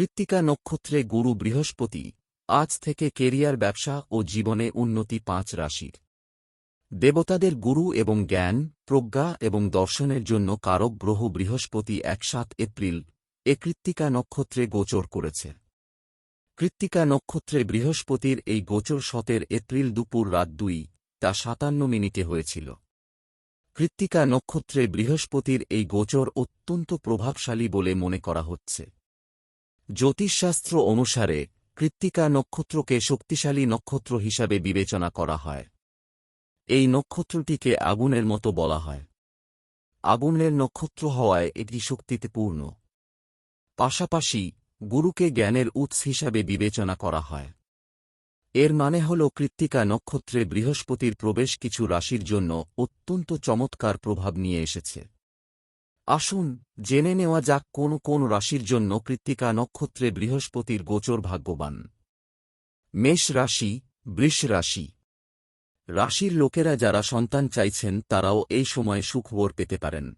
কৃত্তিকা নক্ষত্রে গুরু বৃহস্পতি, আজ থেকে কেরিয়ার ব্যবসা ও জীবনে উন্নতি পাঁচ রাশির। দেবতাদের গুরু এবং জ্ঞান, প্রজ্ঞা এবং দর্শনের জন্য কারক গ্রহ বৃহস্পতি এক সাত এপ্রিল এ কৃত্তিকা নক্ষত্রে গোচর করেছে। কৃত্তিকা নক্ষত্রে বৃহস্পতির এই গোচর সতের এপ্রিল দুপুর রাত দুই তা সাতান্ন মিনিটে হয়েছিল। কৃত্তিকা নক্ষত্রে বৃহস্পতির এই গোচর অত্যন্ত প্রভাবশালী বলে মনে করা হচ্ছে। জ্যোতিষশাস্ত্র অনুসারে কৃত্তিকা নক্ষত্রকে শক্তিশালী নক্ষত্র হিসাবে বিবেচনা করা হয়। এই নক্ষত্রটিকে আগুনের মতো বলা হয়। আগুনের নক্ষত্র হওয়ায় এটি শক্তিতে পূর্ণ। পাশাপাশি গুরুকে জ্ঞানের উৎস হিসাবে বিবেচনা করা হয়। এর মানে হল কৃত্তিকা নক্ষত্রে বৃহস্পতির প্রবেশ কিছু রাশির জন্য অত্যন্ত চমৎকার প্রভাব নিয়ে এসেছে। আসুন, জেনে নেওয়া যাক কোন কোন রাশির জন্য কৃত্তিকা নক্ষত্রে বৃহস্পতির গোচর ভাগ্যবান। মেষ রাশি, বৃষ রাশি। রাশির লোকেরা যারা সন্তান চাইছেন, তারাও এই সময় সুখবর পেতে পারেন।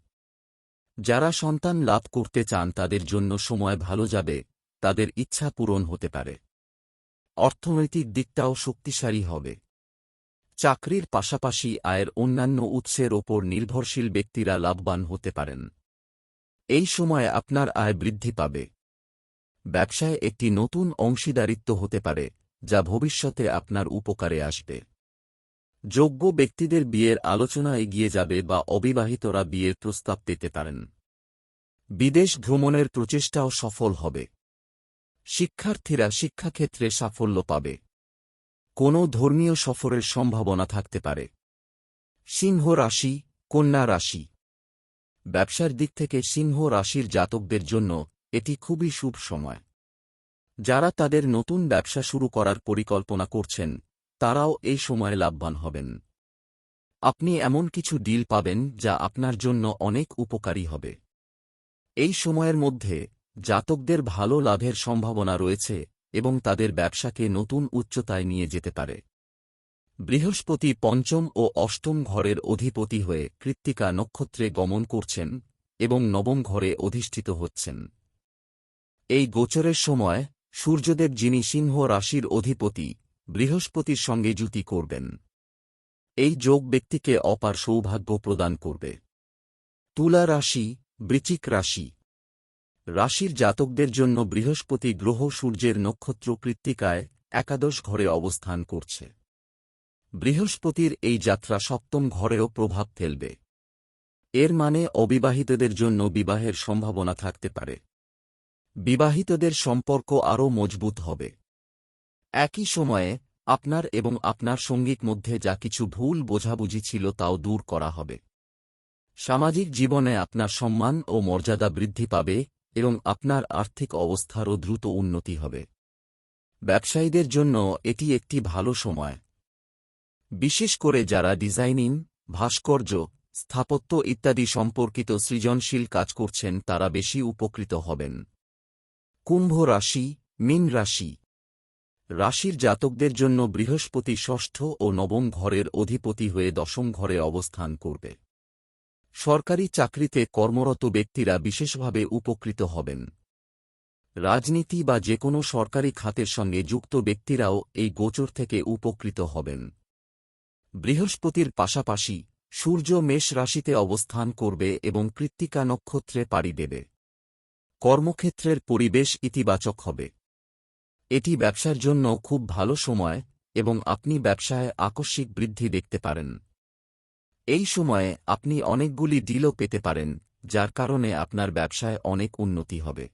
যারা সন্তান লাভ করতে চান, তাদের জন্য সময় ভালো যাবে, তাদের ইচ্ছা পূরণ হতে পারে। অর্থনৈতিক দিকটাও শক্তিশালী হবে। চাকরির পাশাপাশি আয়ের অন্যান্য উৎসের ওপর নির্ভরশীল ব্যক্তিরা লাভবান হতে পারেন। এই সময় আপনার আয় বৃদ্ধি পাবে। ব্যবসায় একটি নতুন অংশীদারিত্ব হতে পারে, যা ভবিষ্যতে আপনার উপকারে আসবে। যোগ্য ব্যক্তিদের বিয়ের আলোচনা এগিয়ে যাবে বা অবিবাহিতরা বিয়ের প্রস্তাব পেতে পারেন। বিদেশ ভ্রমণের প্রচেষ্টাও সফল হবে। শিক্ষার্থীরা শিক্ষাক্ষেত্রে সাফল্য পাবে। কোনো ধর্মীয় সফরের সম্ভাবনা থাকতে পারে। সিংহ রাশি, কন্যা রাশি। ব্যবসার দিক থেকে সিংহ রাশির জাতকদের জন্য এটি খুবই শুভ সময়। যারা তাদের নতুন ব্যবসা শুরু করার পরিকল্পনা করছেন, তারাও এই সময়ে লাভবান হবেন। আপনি এমন কিছু ডিল পাবেন যা আপনার জন্য অনেক উপকারী হবে। এই সময়ের মধ্যে জাতকদের ভালো লাভের সম্ভাবনা রয়েছে এবং তাদের ব্যবসাকে নতুন উচ্চতায় নিয়ে যেতে পারে। বৃহস্পতি পঞ্চম ও অষ্টম ঘরের অধিপতি হয়ে কৃত্তিকা নক্ষত্রে গমন করছেন এবং নবম ঘরে অধিষ্ঠিত হচ্ছেন। এই গোচরের সময় সূর্যদেব যিনি সিংহ রাশির অধিপতি, বৃহস্পতির সঙ্গে জুতি করবেন। এই যোগ ব্যক্তিকে অপার সৌভাগ্য প্রদান করবে। তুলা রাশি, বৃচিক রাশি। রাশির জাতকদের জন্য বৃহস্পতি গ্রহ সূর্যের নক্ষত্র কৃত্তিকায় একাদশ ঘরে অবস্থান করছে। বৃহস্পতির এই যাত্রা সপ্তম ঘরেও প্রভাব ফেলবে। এর মানে অবিবাহিতদের জন্য বিবাহের সম্ভাবনা থাকতে পারে। বিবাহিতদের সম্পর্ক আরও মজবুত হবে। একই সময়ে, আপনার এবং আপনার সঙ্গীক মধ্যে যা কিছু ভুল বোঝাবুঝি ছিল তাও দূর করা হবে। সামাজিক জীবনে আপনার সম্মান ও মর্যাদা বৃদ্ধি পাবে এবং আপনার আর্থিক অবস্থারও দ্রুত উন্নতি হবে। ব্যবসায়ীদের জন্য এটি একটি ভালো সময়। বিশেষ করে যারা ডিজাইনিং, ভাস্কর্য, স্থাপত্য ইত্যাদি সম্পর্কিত সৃজনশীল কাজ করছেন তারা বেশি উপকৃত হবেন। কুম্ভ রাশি, মিন রাশি। রাশির জাতকদের জন্য বৃহস্পতি ষষ্ঠ ও নবম ঘরের অধিপতি হয়ে দশম ঘরে অবস্থান করবে। সরকারি চাকরিতে কর্মরত ব্যক্তিরা বিশেষভাবে উপকৃত হবেন। রাজনীতি বা যে কোনো সরকারি খাতের সঙ্গে যুক্ত ব্যক্তিরাও এই গোচর থেকে উপকৃত হবেন। বৃহস্পতির পাশাপাশি, সূর্য মেষ রাশিতে অবস্থান করবে এবং কৃত্তিকা নক্ষত্রে পাড়ি দেবে। কর্মক্ষেত্রের পরিবেশ ইতিবাচক হবে। এটি ব্যবসার জন্য খুব ভালো সময় এবং আপনি ব্যবসায় আকস্মিক বৃদ্ধি দেখতে পারেন। এই সময়ে আপনি অনেকগুলি ডিলও পেতে পারেন, যার কারণে আপনার ব্যবসায় অনেক উন্নতি হবে।